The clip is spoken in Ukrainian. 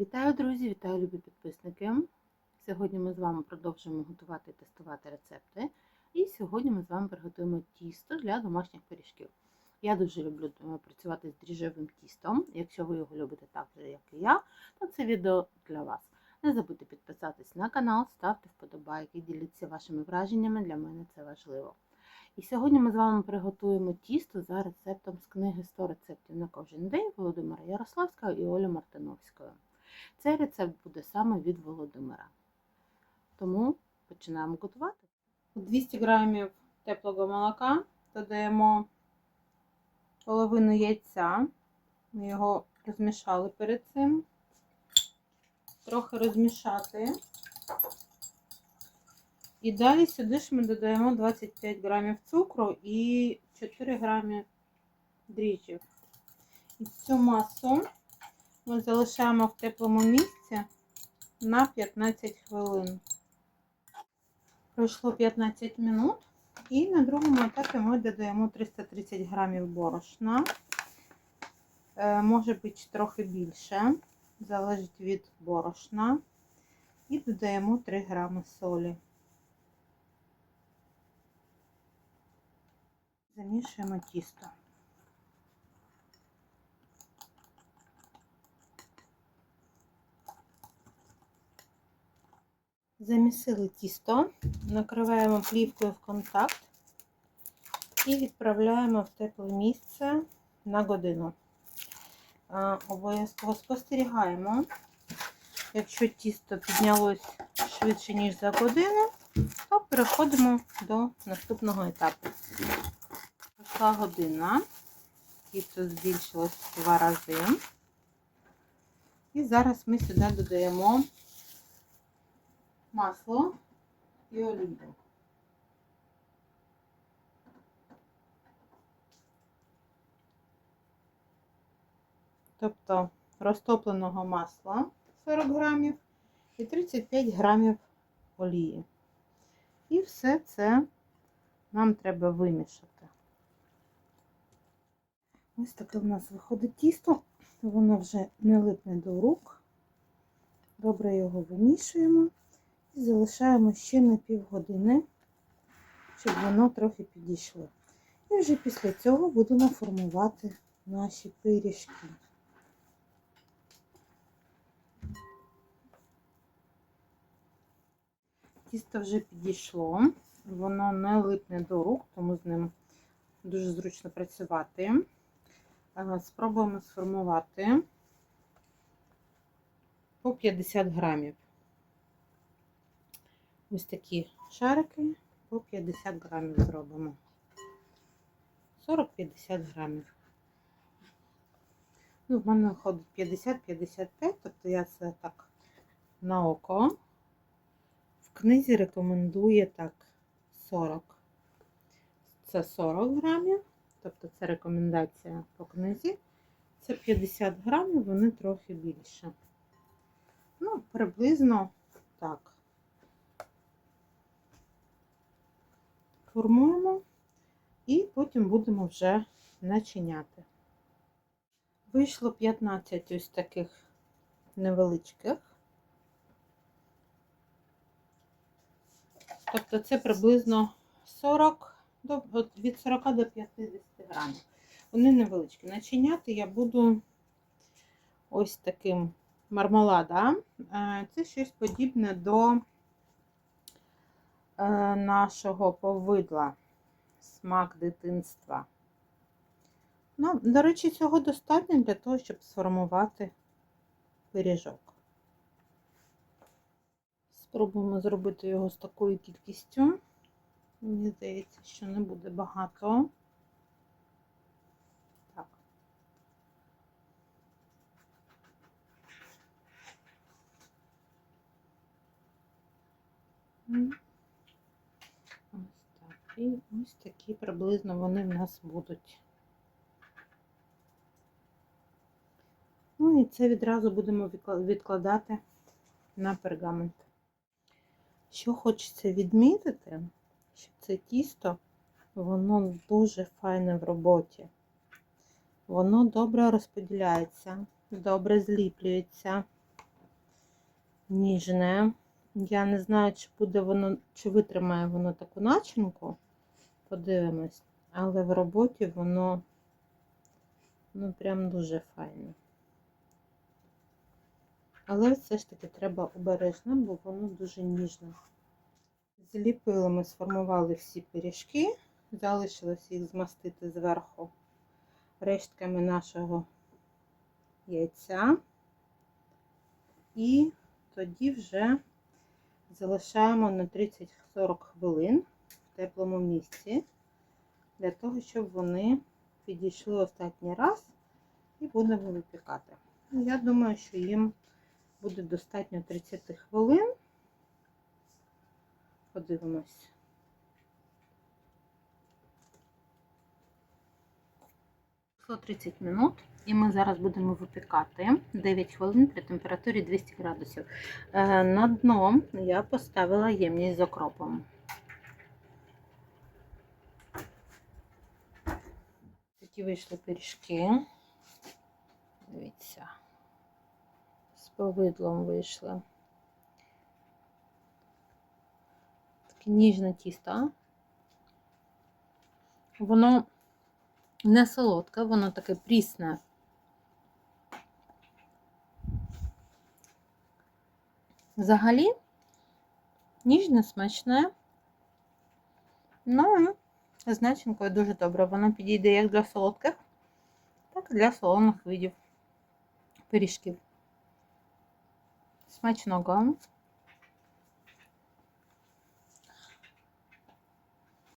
Вітаю, друзі! Вітаю, любі підписники! Сьогодні ми з вами продовжуємо готувати і тестувати рецепти. І сьогодні ми з вами приготуємо тісто для домашніх пиріжків. Я дуже люблю е, працювати з дріжджовим тістом. Якщо ви його любите так же, як і я, то це відео для вас. Не забудьте підписатись на канал, ставте вподобайки, діліться вашими враженнями, для мене це важливо. І сьогодні ми з вами приготуємо тісто за рецептом з книги 100 рецептів на кожен день Володимира Ярославського і Олі Мартиновської. Цей рецепт буде саме від Володимира. Тому починаємо готувати. У 200 грамів теплого молока додаємо половину яйця. Ми його розмішали перед цим. Трохи розмішати. І далі сюди ж ми додаємо 25 грамів цукру і 4 грамів дріжджів. І цю масу ми залишаємо в теплому місці на 15 хвилин. Пройшло 15 минут. І на другому етапі ми додаємо 330 грамів борошна. Е, може бути трохи більше, залежить від борошна. І додаємо 3 грами солі. Замішуємо тісто. Замісили тісто, накриваємо плівкою в контакт і відправляємо в тепле місце на годину. Обов'язково спостерігаємо. Якщо тісто піднялось швидше, ніж за годину, то переходимо до наступного етапу. Пройшла година, тісто збільшилось в два рази. І зараз ми сюди додаємо масло і олію. Тобто розтопленого масла 40 грамів і 35 грамів олії. І все це нам треба вимішати. Ось таке в нас виходить тісто, воно вже не липне до рук. Добре його вимішуємо. І залишаємо ще на півгодини, щоб воно трохи підійшло. І вже після цього будемо формувати наші пиріжки. Тісто вже підійшло, воно не липне до рук, тому з ним дуже зручно працювати. Спробуємо сформувати по 50 грамів. Ось такі шарики по 50 грамів зробимо. 40-50 грамів. Ну, в мене виходить 50-55, тобто я це так на око. В книзі рекомендує так 40. Це 40 грамів, тобто це рекомендація по книзі. Це 50 грамів, вони трохи більше. Ну, приблизно так. Формуємо і потім будемо вже начиняти. Вийшло 15 ось таких невеличких. Тобто це приблизно 40, від 40 до 50 грамів. Вони невеличкі. Начиняти я буду ось таким мармеладом. Це щось подібне до Е, нашого повидла, смак дитинства. Ну, До речі, цього достатньо для того, щоб сформувати пиріжок. Спробуємо зробити його з такою кількістю. Мені здається, що не буде багато. Так. Mm. І ось такі приблизно вони в нас будуть. Ну і це відразу будемо відкладати на пергамент. Що хочеться відмітити, що це тісто, воно дуже файне в роботі. Воно добре розподіляється, добре зліплюється. ніжне. Я не знаю, чи буде воно, чи витримає воно таку начинку. Подивимось. Але в роботі воно ну прям дуже файне. Але все ж таки треба обережно, бо воно дуже ніжне. Зліпили ми, сформували всі пиріжки. Залишилось їх змастити зверху рештками нашого яйця. І тоді вже залишаємо на 30-40 хвилин теплому місці, для того, щоб вони підійшли останній раз і будемо випікати. Я думаю, що їм буде достатньо 30 хвилин. Подивимось. Пройшло 30 минут, і ми зараз будемо випікати 9 хвилин при температурі 200 градусів. Е, На дно я поставила ємність з окропом. Такі вийшли пиріжки. Дивіться. З повидлом вийшли. Таке ніжне тісто. Воно не солодке, воно таке прісне. Взагалі, ніжне, смачне. Ну, з начинкою дуже добре. Воно підійде як для солодких, так і для солоних видів пиріжків. Смачного!